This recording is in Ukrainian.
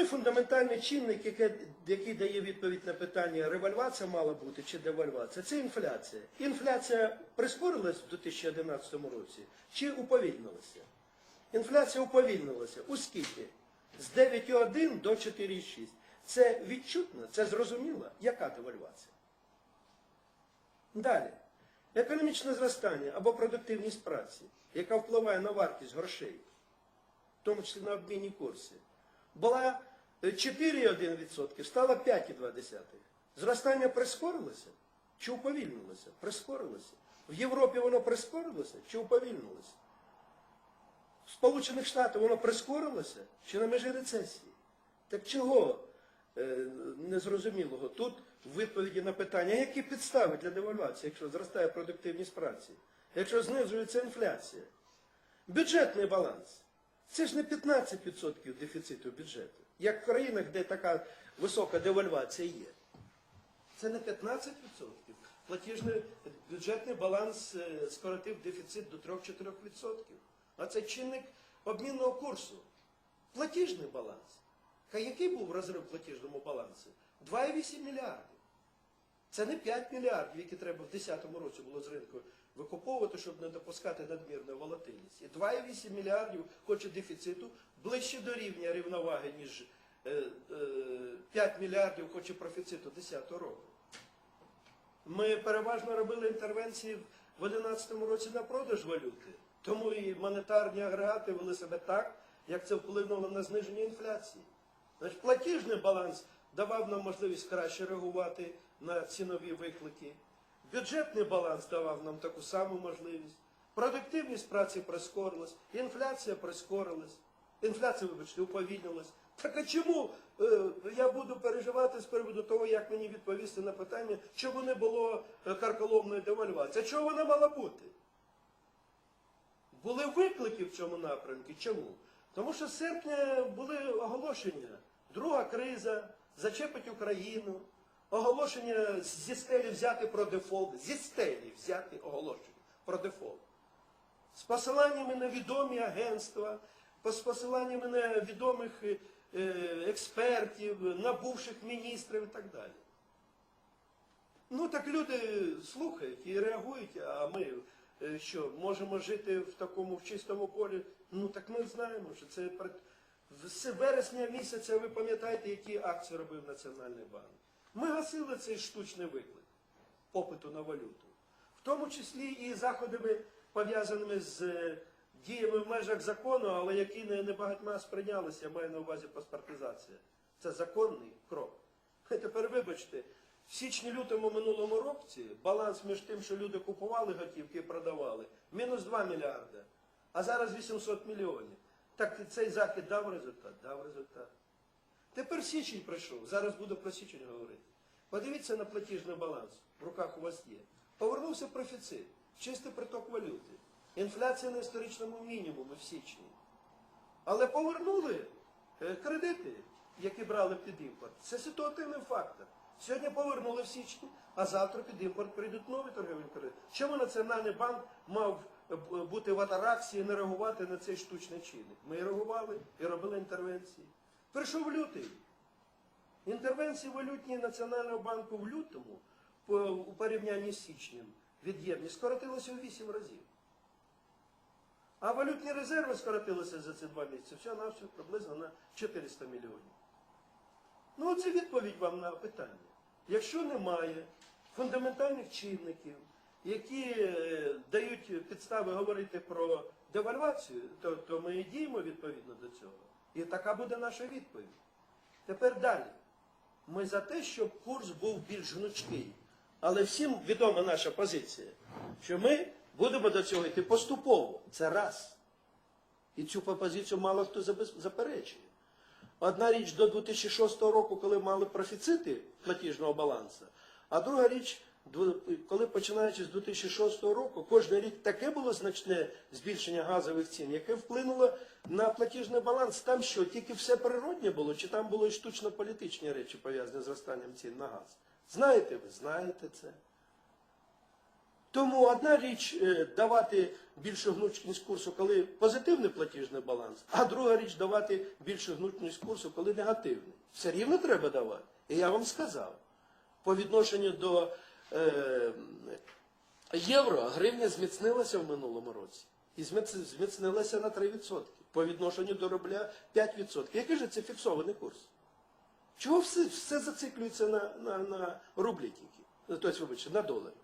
Основний фундаментальний чинник, який, дає відповідь на питання, револьвація мала бути чи девальвація, це інфляція. Інфляція прискорилась в 2011 році чи уповільнилася? Інфляція уповільнилася. У скільки? З 9,1 до 4,6. Це відчутно, це зрозуміло. Яка девальвація? Далі. Економічне зростання або продуктивність праці, яка впливає на вартість грошей, в тому числі на обмінні курси, була 4,1%, стала 5,2%. Зростання прискорилося чи уповільнилося? Прискорилося. В Європі воно прискорилося чи уповільнилося? В Сполучених Штатах воно прискорилося чи на межі рецесії? Так чого е, незрозумілого? Тут відповіді на питання, які підстави для девальвації, якщо зростає продуктивність праці, якщо знижується інфляція? Бюджетний баланс. Це ж не 15% дефіциту бюджету, як в країнах, де така висока девальвація є. Це не 15%. Платіжний бюджетний баланс е, скоротив дефіцит до 3-4%. А це чинник обмінного курсу. Платіжний баланс. Ка який був розрив платіжному балансі? 2,8 мільярдів. Це не 5 мільярдів, які треба в 2010 році було з ринку викуповувати, щоб не допускати надмірну волатильність. І 2,8 мільярдів хоче дефіциту ближче до рівня рівноваги, ніж е, е, 5 мільярдів хоче профіциту 2010 року. Ми переважно робили інтервенції в 2011 році на продаж валюти, тому і монетарні агрегати вели себе так, як це вплинуло на зниження інфляції. Платіжний баланс давав нам можливість краще реагувати на цінові виклики. Бюджетний баланс давав нам таку саму можливість. Продуктивність праці прискорилась, інфляція прискорилась. Інфляція, вибачте, уповільнилась. Так а чому е, я буду переживати з приводу того, як мені відповісти на питання, чому не було е, карколомної девальвації? А чого вона мала бути? Були виклики в цьому напрямку. Чому? Тому що з серпня були оголошення. Друга криза, зачепить Україну, оголошення зі стелі взяти про дефолт, зі стелі взяти оголошення про дефолт. З посиланнями на відомі агентства, з посиланнями на відомих е, експертів, на бувших міністрів і так далі. Ну так люди слухають і реагують, а ми е, що, можемо жити в такому в чистому полі? Ну так ми знаємо, що це з вересня місяця ви пам'ятаєте, які акції робив Національний банк. Ми гасили цей штучний виклик попиту на валюту. В тому числі і заходами, пов'язаними з е, діями в межах закону, але які не, багатьма сприйнялися, я маю на увазі паспортизація. Це законний крок. Тепер вибачте, в січні-лютому минулому році баланс між тим, що люди купували готівки і продавали, мінус 2 мільярди, а зараз 800 мільйонів. Так цей захід дав результат? Дав результат. Тепер січень прийшов, зараз буду про січень говорити. Подивіться на платіжний баланс, в руках у вас є. Повернувся профіцит, чистий приток валюти. Інфляція на історичному мінімумі в січні. Але повернули е, кредити, які брали під імпорт. Це ситуативний фактор. Сьогодні повернули в січні, а завтра під імпорт прийдуть нові торгові кредити. Чому Національний банк мав е, бути в атараксі і не реагувати на цей штучний чинник? Ми і реагували і робили інтервенції. Прийшов лютий. Інтервенції валютні Національного банку в лютому у порівнянні з січнем від'ємність скоротилася у 8 разів. А валютні резерви скоротилися за ці два місяці всього на все приблизно на 400 мільйонів. Ну, це відповідь вам на питання. Якщо немає фундаментальних чинників, які е, дають підстави говорити про девальвацію, то, то ми і діємо відповідно до цього. І така буде наша відповідь. Тепер далі. Ми за те, щоб курс був більш гнучкий. Але всім відома наша позиція, що ми будемо до цього йти поступово. Це раз. І цю позицію мало хто заперечує. Одна річ до 2006 року, коли мали профіцити платіжного балансу, а друга річ, коли починаючи з 2006 року, кожен рік таке було значне збільшення газових цін, яке вплинуло на платіжний баланс. Там що, тільки все природне було, чи там були штучно-політичні речі пов'язані з зростанням цін на газ? Знаєте ви, знаєте це. Тому одна річ е, давати більшу гнучкість курсу, коли позитивний платіжний баланс, а друга річ давати більшу гнучкість курсу, коли негативний. Все рівно треба давати. І я вам сказав, по відношенню до євро гривня зміцнилася в минулому році. І зміц- зміцнилася на 3%. По відношенню до рубля 5%. Який же це фіксований курс? Чого все, все зациклюється на, на, на рублі тільки? Тобто, вибачте, на доларі.